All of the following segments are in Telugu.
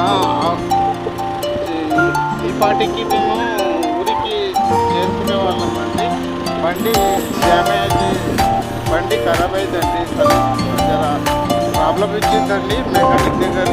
ఈపాటికి ఈ- పాటికి మేము ఊరికి చేరుకునే వాళ్ళం అండి. బండి డ్యామేజ్ బండి ఖరాబ్ అయిందండి. ప్రాబ్లం ఇచ్చిందండి. మెకానిక్ దగ్గర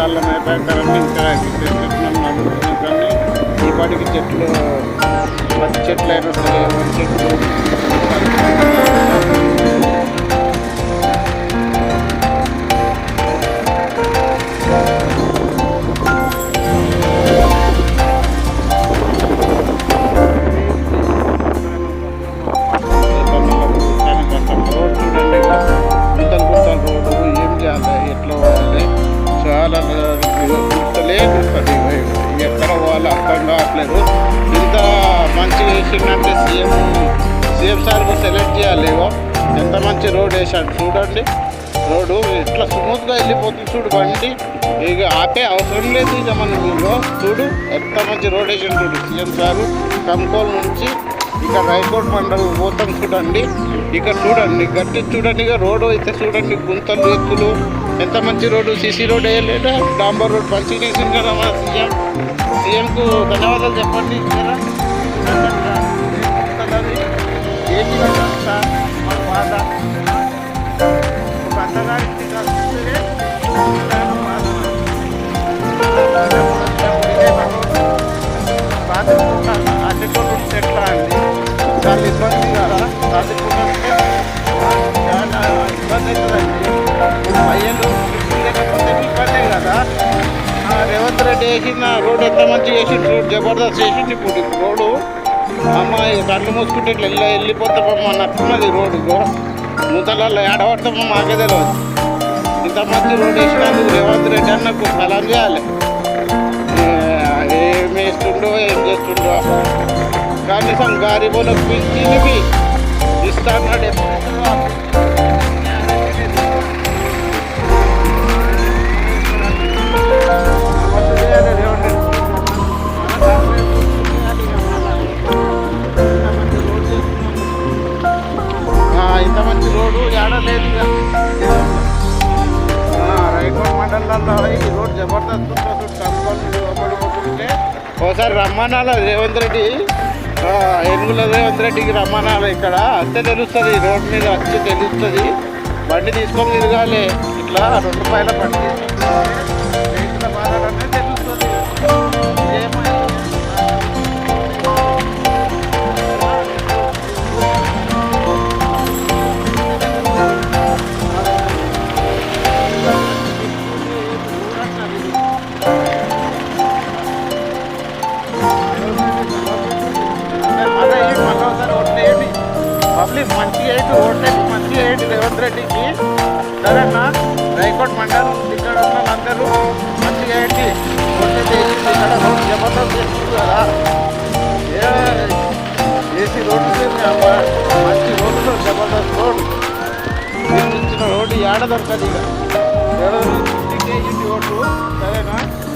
కాలం అయిపోయాక కరెంట్ ఇంకా చెట్లు నడుస్తున్నాం కానీ ఈ పాటికి చెట్లు పచ్చి చెట్లు అయినా సరే చెట్లు గుర్తలే గుర్తుంది ఎక్కడ పోవాలి అర్థం కావట్లేదు ఇంత మంచిగా వేసిందంటే సీఎం సీఎం సార్ సెలెక్ట్ చేయాలి ఇగో ఎంత మంచి రోడ్ వేసాడు చూడండి రోడ్డు ఇట్లా స్మూత్గా వెళ్ళిపోతుంది చూడు బండి ఇక ఆపే అవసరం లేదు ఇక మనం ఇగో చూడు ఎంత మంచి రోడ్ వేసాడు చూడు సీఎం సారు కంకోల్ నుంచి ఇక్కడ రైకోట్ మండలం పోతాం చూడండి. ఇక్కడ చూడండి గట్టి చూడండి ఇక రోడ్డు అయితే చూడండి గుంతలు ఎత్తులు. ఎంత మంచి రోడ్డు సీసీ రోడ్ వేయలేదా డాంబర్ రోడ్ మంచి చేసింది కదా మా సీఎం సీఎంకు ధన్యవాదాలు చెప్పండి. జరా. ఏంటి కదా మన బాధ. ఒక అత్తగారికి కలిస్తే ఎట్లా అండి? ఎంత మంచిగా వేసిండు జబర్దస్త్ చేసిండు ఇప్పుడు రోడ్డు. అమ్మాయి కళ్ళు మూసుకుంటే ఇట్లా వెళ్ళి వెళ్ళిపోతామమ్మ అన్నట్టున్నది రోడ్డు ముతలలో ఏడబడతామో మాకే తెలియదు ఇంత మంచి రోడ్డు వేసినందుకు రేవంత్ రెడ్డి అన్నకు సలాం చేయాలి. ఏం వేస్తుండో ఏం చేస్తుండో. కనీసం గారిబోలకు పిలిచి ఇస్తా అన్నాడు. ఈ రోడ్ జబర్దస్త్ ఉంటుంది ఒకసారి రమ్మనాల రేవంత్ రెడ్డి. ఎనుగుల రేవంత్ రెడ్డికి రమ్మనాల ఇక్కడ. అంతే తెలుస్తుంది రోడ్ మీద వచ్చి తెలుస్తుంది. బండి తీసుకొని తిరగాలి. ఇట్లా రెండు రూపాయల బండి. పబ్లిక్ మంచి ఎయిట్ ఓట్లేసి మంచి ఎయిట్ రేవంత్ రెడ్డికి సరేనా రైకోట్ మండలం ఇక్కడ ఉన్న వాళ్ళందరూ మంచిగా ఏంటి ఓట్లేసి ఇక్కడ రోడ్డు జబర్దస్త్ చేస్తుంది కదా ఏసీ రోడ్డు మంచి రోడ్డు జబర్దస్త్ రోడ్డు మీరు రోడ్డు ఏడ దొరకదు ఇక ఏడ diye gidiyordu. Evet.